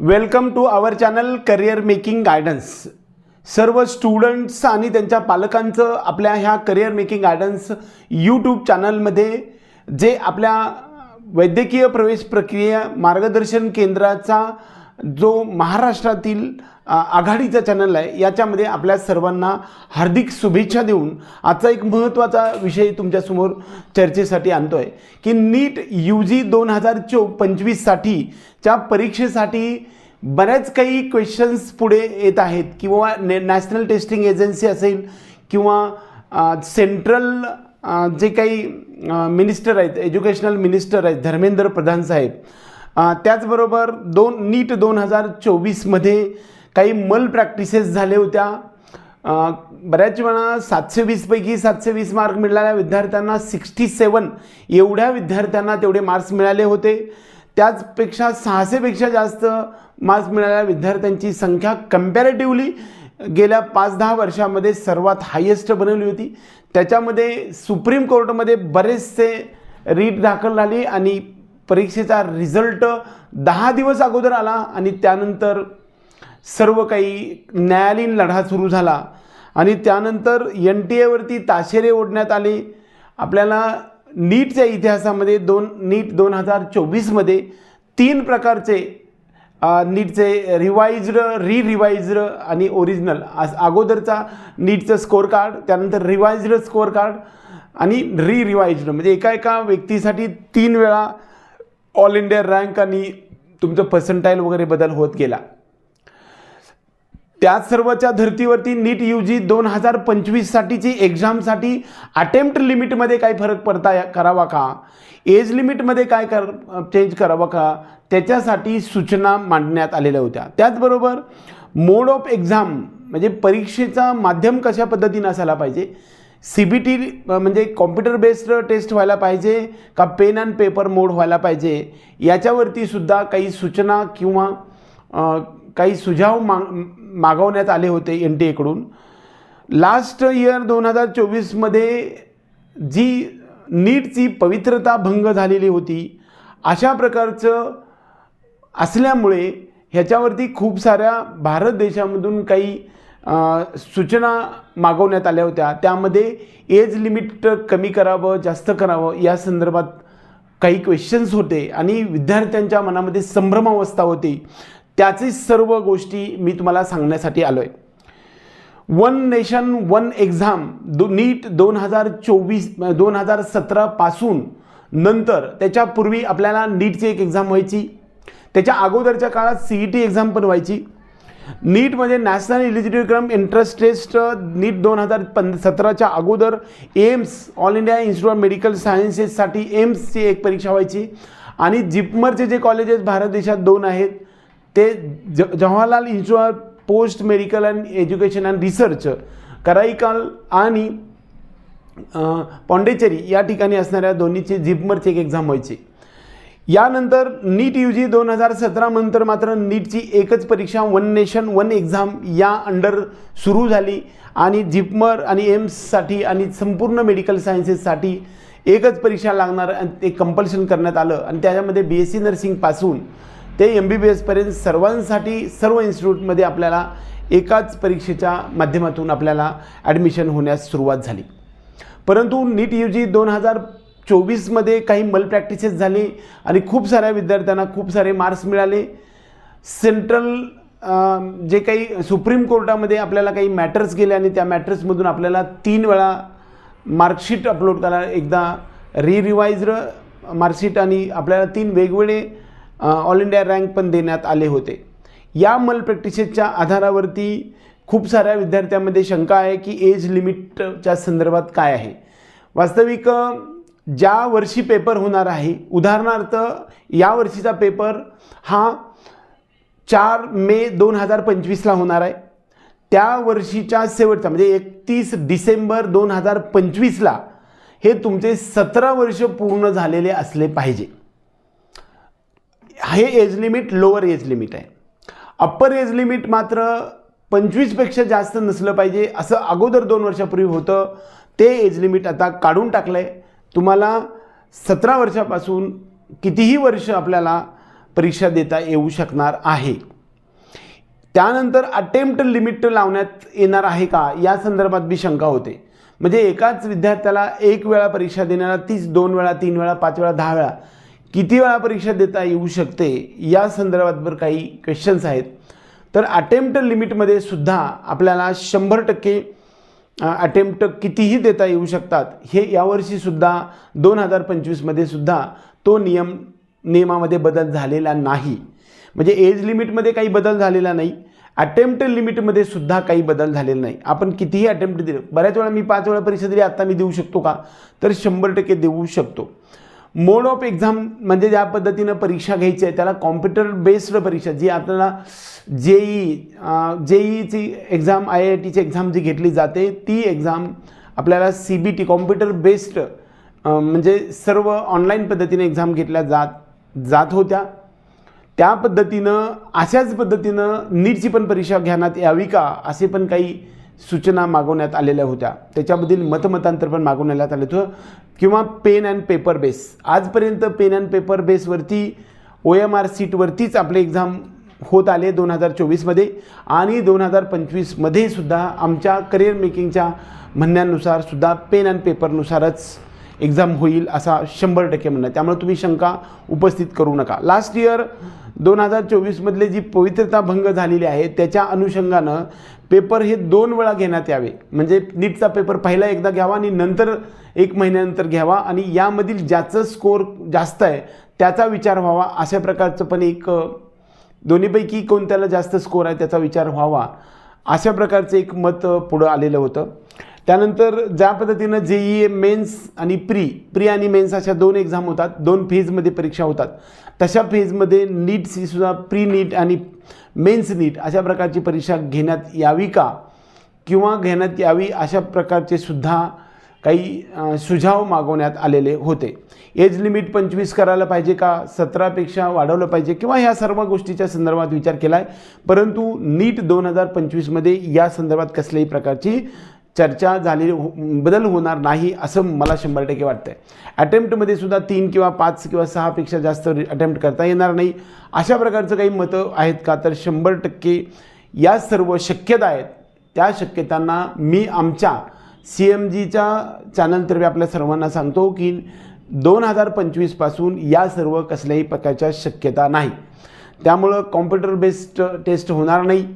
Welcome to our channel career making guidance सर्व students आणि त्यांच्या पालकांचं आपल्या ह्या करिअर मेकिंग गायडन्स यूट्यूब चॅनलमध्ये जे आपल्या वैद्यकीय प्रवेश प्रक्रिया मार्गदर्शन केंद्राचा जो महाराष्ट्रातील आघाडीचा चॅनल आहे याच्यामध्ये आपल्या सर्वांना हार्दिक शुभेच्छा देऊन आजचा एक महत्त्वाचा विषय तुमच्यासमोर चर्चेसाठी आणतो आहे की नीट यू जी दोन हजार चो पंचवीससाठीच्या परीक्षेसाठी बऱ्याच काही क्वेश्चन्स पुढे येत आहेत किंवा ने नॅशनल टेस्टिंग एजन्सी असेल किंवा सेंट्रल जे काही मिनिस्टर आहेत एज्युकेशनल मिनिस्टर आहेत धर्मेंद्र प्रधान साहेब त्याचबरोबर दोन नीट दोन हजार चोवीसमध्ये काही मल प्रॅक्टिसेस झाल्या होत्या. बऱ्याच वेळा सातशे वीसपैकी सातशे वीस मार्क मिळालेल्या विद्यार्थ्यांना सिक्स्टी सेवन एवढ्या विद्यार्थ्यांना तेवढे मार्क्स मिळाले होते. त्याचपेक्षा सहाशेपेक्षा जास्त मार्क्स मिळालेल्या विद्यार्थ्यांची संख्या कम्पॅरेटिव्हली गेल्या पाच दहा वर्षामध्ये सर्वात हायेस्ट बनवली होती. त्याच्यामध्ये सुप्रीम कोर्टमध्ये बरेचसे रीट दाखल झाली आणि परीक्षेचा रिझल्ट दहा दिवस अगोदर आला आणि त्यानंतर सर्व काही न्यायालयीन लढा सुरू झाला. आणि त्यानंतर एन टी एवरती ताशेरे ओढण्यात आले. आपल्याला नीटच्या इतिहासामध्ये दोन नीट दोन हजार चोवीसमध्ये तीन प्रकारचे नीटचे रिवाइज्ड री रिवाइज्ड आणि ओरिजिनल आज अगोदरचा नीटचं स्कोअर कार्ड त्यानंतर रिवाइज्ड स्कोअर कार्ड आणि री रिवाइज्ड म्हणजे एका एका व्यक्तीसाठी तीन वेळा ऑल इंडिया रँक आणि तुमचं पर्सेंटाईल वगैरे बदल होत गेला. त्या सर्वच्या धर्तीवरती नीट यू जी दोन हजार पंचवीससाठीची एक्झामसाठी अटेम्प्ट लिमिटमध्ये काय फरक पडता या- करावा का? एज लिमिटमध्ये काय कर चेंज करावं का? त्याच्यासाठी सूचना मांडण्यात आलेल्या होत्या. त्याचबरोबर मोड ऑफ एक्झाम म्हणजे परीक्षेचा माध्यम कशा पद्धतीनं असायला पाहिजे? सी बी टी म्हणजे कॉम्प्युटर बेस्ड टेस्ट व्हायला पाहिजे का पेन अँड पेपर मोड व्हायला पाहिजे? याच्यावरती सुद्धा काही सूचना किंवा काही सुझाव माग मागवण्यात आले होते एन टी एकडून लास्ट इयर दोन हजार चोवीसमध्ये जी नीटची पवित्रता भंग झालेली होती अशा प्रकारचं असल्यामुळे ह्याच्यावरती खूप साऱ्या भारत देशामधून काही सूचना मागवण्यात आल्या होत्या. त्यामध्ये एज लिमिट कमी करावं जास्त करावं या संदर्भात काही क्वेश्चन्स होते आणि विद्यार्थ्यांच्या मनामध्ये संभ्रमावस्था होती. त्याचे सर्व गोष्टी मी तुम्हाला सांगण्यासाठी आलो आहे वन नेशन वन एक्झाम दो नीट दोन हजार चोवीस दोन हजार सतरापासून नंतर त्याच्यापूर्वी आपल्याला नीटची एक एक्झाम व्हायची. त्याच्या अगोदरच्या काळात सी ई टी एक्झाम पण व्हायची. नीट म्हणजे national eligibility cum interest test NEET दोन हजार पं सतराच्या अगोदर AIIMS all India institute of medical सायन्सेससाठी एम्सची एक परीक्षा व्हायची. आणि जिपमरचे जे कॉलेजेस भारत देशात दोन आहेत. ते ज Jawaharlal institute of post medical and education and research Karaikal आणि पॉंडेचेरी या ठिकाणी असणाऱ्या दोन्हीची जिपमरची एक एक्झाम व्हायची. यानंतर नीट यू जी दोन हजार सतरानंतर मात्र नीटची एकच परीक्षा वन नेशन वन एक्झाम या अंडर सुरू झाली. आणि जिपमर आणि एम्ससाठी आणि संपूर्ण मेडिकल सायन्सेससाठी एकच परीक्षा लागणार ते कंपल्शन करण्यात आलं. आणि त्याच्यामध्ये बी एस सी नर्सिंगपासून ते एम बी बी एसपर्यंत सर्वांसाठी सर्व इन्स्टिट्यूटमध्ये आपल्याला एकाच परीक्षेच्या माध्यमातून आपल्याला ॲडमिशन होण्यास सुरुवात झाली. परंतु नीट यू जी दोन हजार चोवीसमध्ये काही मल प्रॅक्टिसेस झाली आणि खूप साऱ्या विद्यार्थ्यांना खूप सारे मार्क्स मिळाले. सेंट्रल जे काही सुप्रीम कोर्टामध्ये आपल्याला काही मॅटर्स गेले आणि त्या मॅटर्समधून आपल्याला तीन वेळा मार्कशीट अपलोड करा एकदा रिरिवाइज मार्कशीट आणि आपल्याला तीन वेगवेगळे ऑल इंडिया रँक पण देण्यात आले होते. या मल प्रॅक्टिसेसच्या आधारावरती खूप साऱ्या विद्यार्थ्यांमध्ये शंका आहे की एज लिमिटच्या संदर्भात काय आहे. वास्तविक ज्या वर्षी पेपर होणार आहे उदाहरणार्थ या वर्षीचा पेपर हा चार मे दोन हजार पंचवीसला होणार आहे. त्या वर्षीच्या शेवटचा म्हणजे एकतीस डिसेंबर दोन हजार पंचवीसला हे तुमचे सतरा वर्ष पूर्ण झालेले असले पाहिजे. हे age limit lower age limit आहे. अप्पर एज लिमिट मात्र पंचवीसपेक्षा जास्त नसलं पाहिजे असं अगोदर दोन वर्षापूर्वी होतं. ते एज लिमिट आता काढून टाकलं आहे तुम्हाला सतरा वर्षापासून कितीही वर्ष आपल्याला परीक्षा देता येऊ शकणार आहे. त्यानंतर अटेम्प्ट लिमिट लावण्यात येणार आहे का? या संदर्भात बी शंका होते. म्हणजे एकाच विद्यार्थ्याला एक वेळा परीक्षा देण्याला तीच दोन वेळा तीन वेळा पाच वेळा दहा वेळा किती वेळा परीक्षा देता येऊ शकते? या संदर्भात बरं काही क्वेश्चन्स आहेत. तर अटेम्प्ट लिमिटमध्ये सुद्धा आपल्याला शंभर टक्के अटेम्प्ट कितीही देता येऊ शकतात हे यावर्षीसुद्धा दोन हजार पंचवीसमध्ये सुद्धा तो नियम नियमामध्ये बदल झालेला नाही. म्हणजे एज लिमिटमध्ये काही बदल झालेला नाही अटेम्प्ट लिमिटमध्ये सुद्धा काही बदल झालेला नाही. आपण कितीही अटेम्प्ट दिले बऱ्याच वेळा मी पाच वेळा परीक्षा दिली आत्ता मी देऊ शकतो का? तर शंभर टक्के देऊ शकतो. मोड ऑफ एक्झाम म्हणजे ज्या पद्धतीनं परीक्षा घ्यायची आहे त्याला कॉम्प्युटर बेस्ड परीक्षा जी आपल्याला जेई जेईची एक्झाम आय आय टीची एक्झाम जी घेतली जाते ती एक्झाम आपल्याला C B T computer based म्हणजे सर्व ऑनलाईन पद्धतीने एक्झाम घेतल्या जात जात होत्या. त्या पद्धतीनं अशाच पद्धतीनं नीटची पण परीक्षा घेण्यात यावी का असे पण काही सूचना मागवण्यात आलेल्या होत्या. त्याच्यामधील मतमतांतर पण मागवण्यात आलं होतं. किंवा पेन अँड पेपर बेस आजपर्यंत पेन अँड पेपर बेसवरती ओ एम आर सीटवरतीच आपले एक्झाम होत आले दोन हजार चोवीसमध्ये आणि दोन हजार पंचवीसमध्ये सुद्धा आमच्या करिअर मेकिंगच्या म्हणण्यानुसार सुद्धा पेन अँड पेपरनुसारच एक्झाम होईल असा शंभर टक्के म्हणणं त्यामुळे तुम्ही शंका उपस्थित करू नका. लास्ट इयर दोन हजार चोवीसमधले जी पवित्रता भंग झालेली आहे त्याच्या अनुषंगानं पेपर हे दोन वेळा घेण्यात यावे. म्हणजे नीटचा पेपर पहिला एकदा घ्यावा आणि नंतर एक महिन्यानंतर घ्यावा आणि यामधील ज्याचं स्कोर जास्त आहे त्याचा विचार व्हावा. अशा प्रकारचं पण एक दोन्हीपैकी कोणत्याला जास्त स्कोर आहे त्याचा विचार व्हावा. अशा प्रकारचं एक मत पुढं आलेलं होतं. त्यानंतर ज्या पद्धतीनं जे ई ए मेन्स आणि प्री प्री आणि मेन्स अशा दोन एक्झाम होतात दोन फेजमध्ये परीक्षा होतात तशा फेजमध्ये नीटची सुद्धा प्री नीट आणि मेन्स नीट अशा प्रकारची परीक्षा घेण्यात यावी का? किंवा घेण्यात यावी अशा प्रकारचे सुद्धा काही सुझाव मागवण्यात आलेले होते. एज लिमिट पंचवीस करायला पाहिजे का? सतरापेक्षा वाढवलं पाहिजे? किंवा ह्या सर्व गोष्टीच्या संदर्भात विचार केला आहे परंतु नीट दोन हजार पंचवीसमध्ये या संदर्भात कसल्याही प्रकारची चर्चा झालेली हो बदल होणार नाही असं मला शंभर टक्के वाटतं आहे अटेम्प्टमध्ये सुद्धा तीन किंवा पाच किंवा सहापेक्षा जास्त अटेम्प्ट करता येणार नाही. अशा प्रकारचं काही मतं आहेत का? तर शंभर टक्के या सर्व शक्यता आहेत. त्या शक्यतांना मी आमच्या सी एम जीच्या चॅनलतर्फे आपल्या सर्वांना सांगतो की दोन हजार पंचवीसपासून या सर्व कसल्याही प्रकारच्या शक्यता नाही. त्यामुळं कॉम्प्युटर बेस्ड टेस्ट होणार नाही.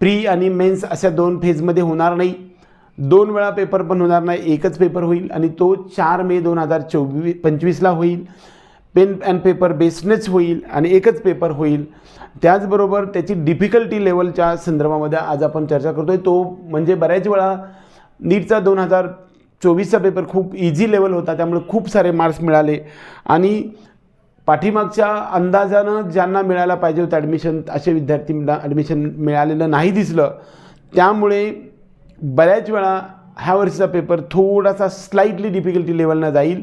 प्री आणि मेन्स अशा दोन फेजमध्ये होणार नाही. दोन वेळा पेपर पण होणार नाही एकच पेपर होईल आणि तो चार मे दोन हजार चोवीस पंचवीसला होईल. पेन अँड पेपर बेस्डनेच होईल आणि एकच पेपर होईल. त्याचबरोबर त्याची डिफिकल्टी लेवलच्या संदर्भामध्ये आज आपण चर्चा करतो आहे तो म्हणजे बऱ्याच वेळा नीटचा दोन हजार चोवीसचा पेपर खूप इझी लेवल होता त्यामुळे खूप सारे मार्क्स मिळाले. आणि पाठीमागच्या अंदाजानं ज्यांना मिळायला पाहिजे होतं ॲडमिशन असे विद्यार्थींना ॲडमिशन मिळालेलं नाही दिसलं त्यामुळे बऱ्याच वेळा ह्या वर्षीचा पेपर थोडासा स्लाईटली डिफिकल्टी लेवलनं जाईल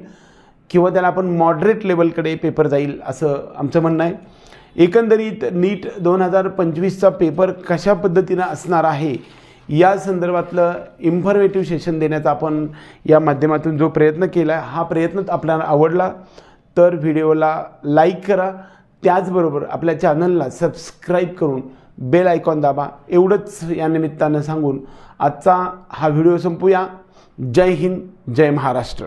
किंवा त्याला आपण मॉडरेट लेवलकडे पेपर जाईल असं आमचं म्हणणं आहे. एकंदरीत नीट दोन हजार पंचवीसचा पेपर कशा पद्धतीनं असणार आहे या संदर्भातलं इन्फॉर्मेटिव्ह सेशन देण्याचा आपण या माध्यमातून जो प्रयत्न केला आहे हा प्रयत्न आपल्याला आवडला तर व्हिडिओला लाईक करा. त्याचबरोबर आपल्या चॅनलला सबस्क्राईब करून बेल आयकॉन दाबा. एवढंच या निमित्तानं सांगून आजचा हा व्हिडिओ संपूया. जय हिंद जय महाराष्ट्र.